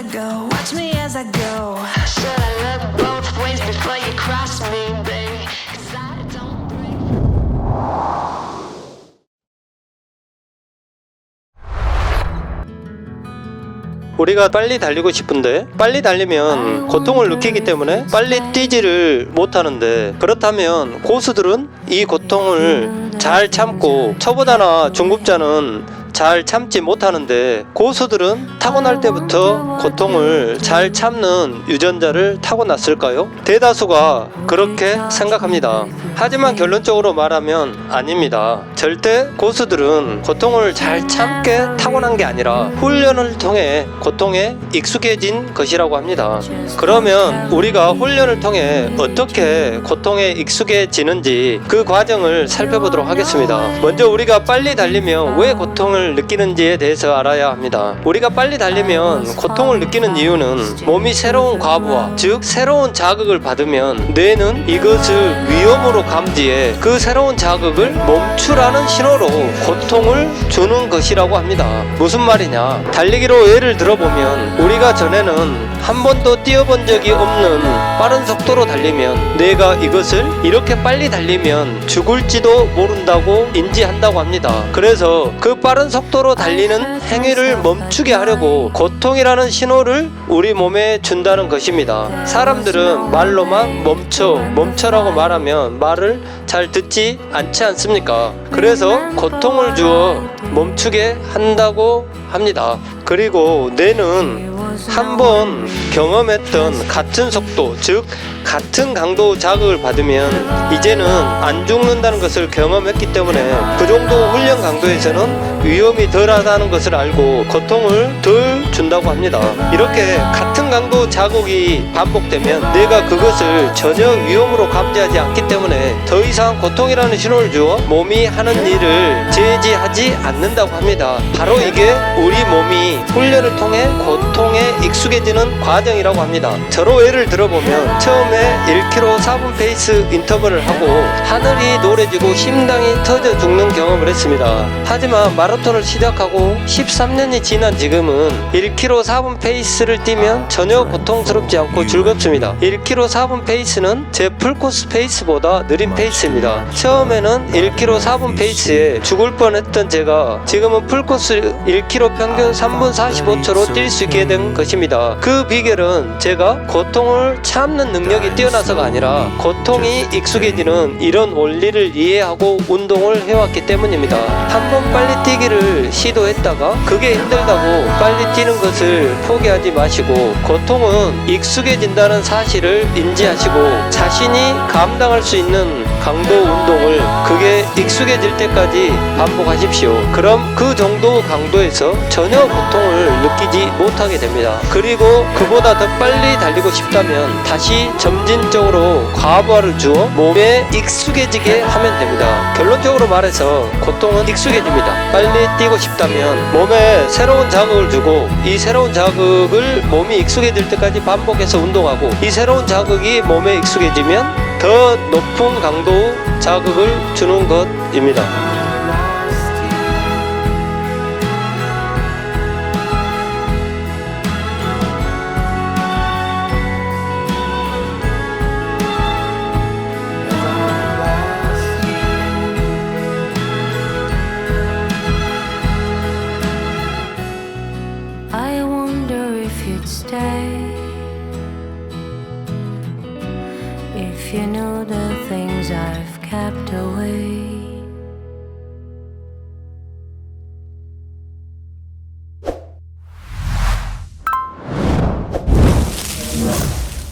I go, watch me as I go. Should I look both ways before you cross me, babe? Cause I don't break. 우리가 빨리 달리고 싶은데 빨리 달리면 고통을 느끼기 때문에 빨리 뛰지를 못하는데 그렇다면 고수들은 이 고통을 잘 참고 초보자나 중급자는 잘 참지 못하는데 고수들은 타고날 때부터 고통을 잘 참는 유전자를 타고났을까요? 대다수가 그렇게 생각합니다. 하지만 결론적으로 말하면 아닙니다. 절대 고수들은 고통을 잘 참게 타고난 게 아니라 훈련을 통해 고통에 익숙해진 것이라고 합니다. 그러면 우리가 훈련을 통해 어떻게 고통에 익숙해지는지 그 과정을 살펴보도록 하겠습니다. 먼저 우리가 빨리 달리면 왜 고통을 느끼는지에 대해서 알아야 합니다. 우리가 빨리 달리면 고통을 느끼는 이유는 몸이 새로운 과부하, 즉 새로운 자극을 받으면 뇌는 이것을 위험으로 감지해 그 새로운 자극을 멈추라는 신호로 고통을 주는 것이라고 합니다. 무슨 말이냐? 달리기로 예를 들어보면 우리가 전에는 한 번도 뛰어본 적이 없는 빠른 속도로 달리면 뇌가 이것을 이렇게 빨리 달리면 죽을지도 모른다고 인지한다고 합니다. 그래서 그 빠른 속도로 달리는 행위를 멈추게 하려고 고통이라는 신호를 우리 몸에 준다는 것입니다. 사람들은 말로만 멈춰, 멈춰라고 말하면 말을 잘 듣지 않지 않습니까? 그래서 고통을 주어 멈추게 한다고 합니다. 그리고 뇌는 한번 경험했던 같은 속도, 즉 같은 강도 자극을 받으면 이제는 안 죽는다는 것을 경험했기 때문에 그 정도 훈련 강도에서는 위험이 덜하다는 것을 알고 고통을 덜 준다고 합니다. 이렇게 같은 강도 자극이 반복되면 내가 그것을 전혀 위험으로 감지하지 않기 때문에 더 이상 고통이라는 신호를 주어 몸이 하는 일을 제지하지 않는다고 합니다. 바로 이게 우리 몸이 훈련을 통해 고통에 익숙해지는 과정이라고 합니다. 저로 예를 들어보면 처음에 1km 4분 페이스 인터벌을 하고 하늘이 노래지고 심장이 터져 죽는 경험을 했습니다. 하지만 마라톤을 시작하고 13년이 지난 지금은 1km 4분 페이스를 뛰면 전혀 고통스럽지 않고 즐겁습니다. 1km 4분 페이스는 제 풀코스 페이스보다 느린 페이스입니다. 처음에는 1km 4분 페이스에 죽을 뻔했던 제가 지금은 풀코스 1km 평균 3분 45초로 뛸 수 있게 된 것입니다. 그 비결은 제가 고통을 참는 능력이 뛰어나서가 아니라 고통이 익숙해지는 이런 원리를 이해하고 운동을 해왔기 때문입니다. 한 번 빨리 뛰기 를 시도했다가 그게 힘들다고 빨리 뛰는 것을 포기하지 마시고 고통은 익숙해진다는 사실을 인지하시고 자신이 감당할 수 있는 강도 운동을 그게 익숙해질 때까지 반복하십시오. 그럼 그 정도 강도에서 전혀 고통을 느끼지 못하게 됩니다. 그리고 그보다 더 빨리 달리고 싶다면 다시 점진적으로 과부하를 주어 몸에 익숙해지게 하면 됩니다. 결론적으로 말해서 고통은 익숙해집니다. 빨리 뛰고 싶다면 몸에 새로운 자극을 주고 이 새로운 자극을 몸이 익숙해질 때까지 반복해서 운동하고 이 새로운 자극이 몸에 익숙해지면 더 높은 강도 자극을 주는 것입니다. If you knew the things I've kept away.